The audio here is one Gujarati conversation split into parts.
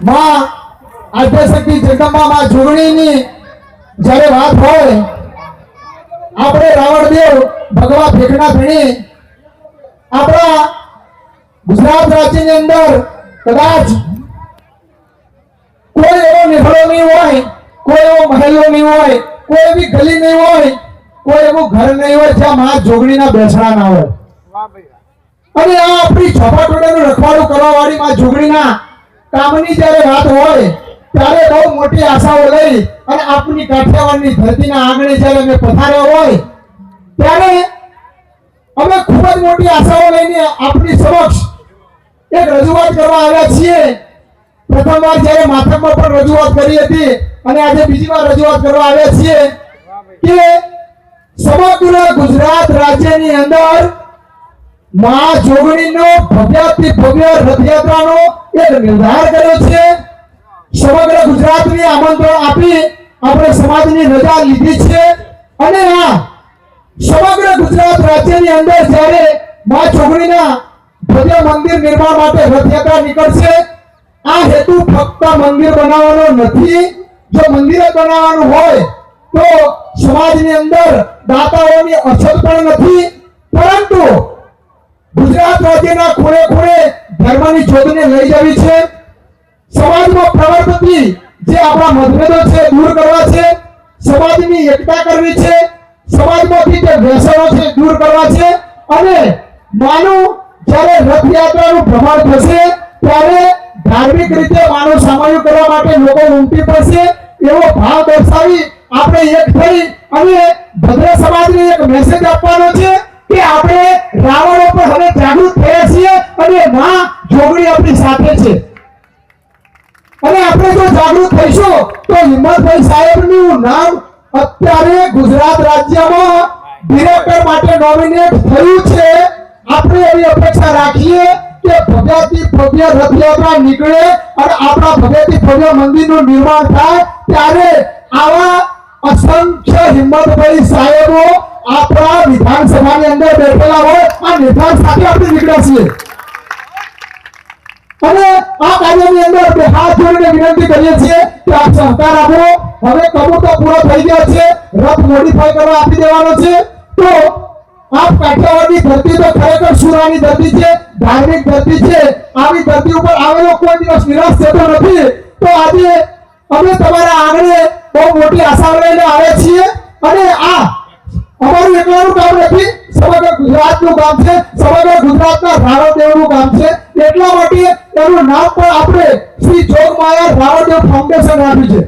માં આદ્યશક્તિ જગદંબા માં જોગણીની જ્યારે વાત હોય આપણે રાવણદેવ ભગવા ફેંકના ભણી આપણા ગુજરાત રાજ્યની અંદર કદાચ કોઈ એવો નિહળો નહીં હોય કોઈ એવો મહેલો નહીં હોય કોઈ એવી ગલી નહીં હોય કોઈ એવું ઘર નહીં હોય જ્યાં મા જોગણીના બેસણા ના હોય. અને આ આપણી ચોપાટોડાનું રખવાડું કરવા વાળી માં જોગણીના કામની જ્યારે વાત હોય, ત્યારે બહુ મોટી આશાઓ લઈ અને આપની કાઠિયાવાડની ધરતીના આંગણે જ્યારે અમે પધાર્યા હોય, ત્યારે અમે ખૂબ જ મોટી આશાઓ લઈને આપની સમક્ષ એક રજૂઆત કરવા આવ્યા છીએ. પ્રથમવાર જ્યારે માથકમાં પણ રજૂઆત કરી હતી અને આજે બીજી વાર રજૂઆત કરવા આવ્યા છીએ કે સમગ્ર ગુજરાત રાજ્યની અંદર મહા જોગણીનો ભવ્યાથી ભવ્ય રથયાત્રાનો એક નિર્ધાર કર્યો છે. સમગ્ર ગુજરાતને આમંત્રણ આપી આપણે સમાજની રજા લીધી છે. અને આ સમગ્ર ગુજરાત રાજ્યની અંદર જ્યારે મા છોકરીના ભવ્ય મંદિર નિર્માણ માટે રથયાત્રા નીકળશે, આ હેતુ ફક્ત મંદિર બનાવવાનો નથી. જો મંદિર બનાવવાનું હોય, તો સમાજની અંદર દાતાઓની અછત પણ નથી. પરંતુ ગુજરાત રાજ્યના ખૂણે ખૂણે ધર્મની જ્યોતને લઈ જવી છે. સમાજમાં પ્રવર્તતી જે આપણા મતભેદો છે, દૂર કરવા છે, સમાજની એકતા કરવી છે, સમાજમાંથી જે વ્યસનો છે, દૂર કરવા છે, અને માનવ જ્યારે રથયાત્રાનું ભ્રમણ થશે, ત્યારે ધાર્મિક રીતે માનવ સામાયુ કરવા માટે લોકો ઉમટી પડશે, એવો ભાવ દર્શાવી આપણે એક થઈ અને ભદ્ર સમાજને એક મેસેજ આપવાનો છે કે આપણે જોગણી આપણી સાથે છે. અને આપણે જો જાગૃત થઈશું, તો હિંમતભાઈ સાહેબનું નામ અત્યારે ગુજરાત રાજ્યમાં ડિરેક્ટર માટે નોમિનેટ થયું છે. આપણે એવી અપેક્ષા રાખીએ કે ભવ્યાથી ભવ્ય રથયાત્રા નીકળે અને આપણા ભવ્યથી ભવ્ય મંદિરનું નિર્માણ થાય ત્યારે આવા અસંખ્ય હિંમતભાઈ સાહેબો આપણા વિધાનસભાની અંદર બેઠેલા હોય, આ નિર્ધાર સાથે આપણે નીકળ્યા છીએ. અને આ કાર્યની અંદર બે હાથ જોડીને વિનંતી કરીએ છીએ કે આપ સહકાર આપો. હવે કબૂતર પૂરો થઈ ગયા છે. રથ મોડિફાઈ કરવા આપી દેવાનો છે. તો આપ કાઠિયાવાડની ધરતી તો ખરેખર સુરાની ધરતી છે, ધાર્મિક ધરતી છે. આવી ધરતી ઉપર આવેલો કોઈ દિવસ નિરાશ થતો નથી. તો આજે અમે તમારા આંગણે બહુ મોટી આશા લઈને આવે છીએ. અને આ અમારું એકલાનું કામ નથી, સમગ્ર ગુજરાતનું કામ છે, સમગ્ર ગુજરાતના રાવણદેવનું કામ છે. એટલા માટે એનું નામ પણ આપણે શ્રી જોગમાયા રાવણદેવ ફાઉન્ડેશન રાખ્યું છે.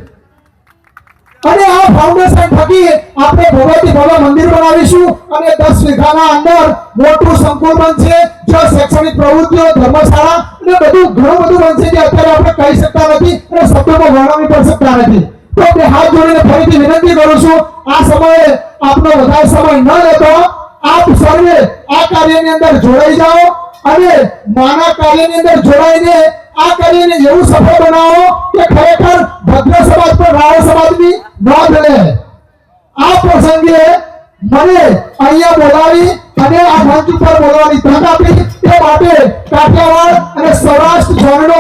અને આ ફાઉન્ડેશન થકી આપણે ભગવતી ભવ્ય મંદિર બનાવીશું અને દસ વીઘાના અંદર મોટું સંકુલ બનશે જો શૈક્ષણિક પ્રવૃત્તિઓ, ધર્મશાળા અને બધું ઘણું બધું બનશે જે અત્યારે આપણે કહી શકતા નથી અને શબ્દોમાં વર્ણવી પણ શકતા નથી. તો આપણે હાથ જોડીને ફરીથી વિનંતી કરું છું, આ સમયે આપનો વધારે સમય ન લેતો, આપ સર્વે આ કાર્યની અંદર જોડાઈ જાઓ. અને માના કાર્યની અંદર જોડાઈને આ કાર્યને એવું સફળ બનાવો કે ખરેખર ભદ્ર સમાજ પર રાવ સમાજની નોંધ લે. આ પ્રસંગે મને અહીંયા બોલાવી અને આ મંચ ઉપર બોલવાની તક આપી તે માટે કાઠિયાવાડ અને સૌરાષ્ટ્ર ઝોનનો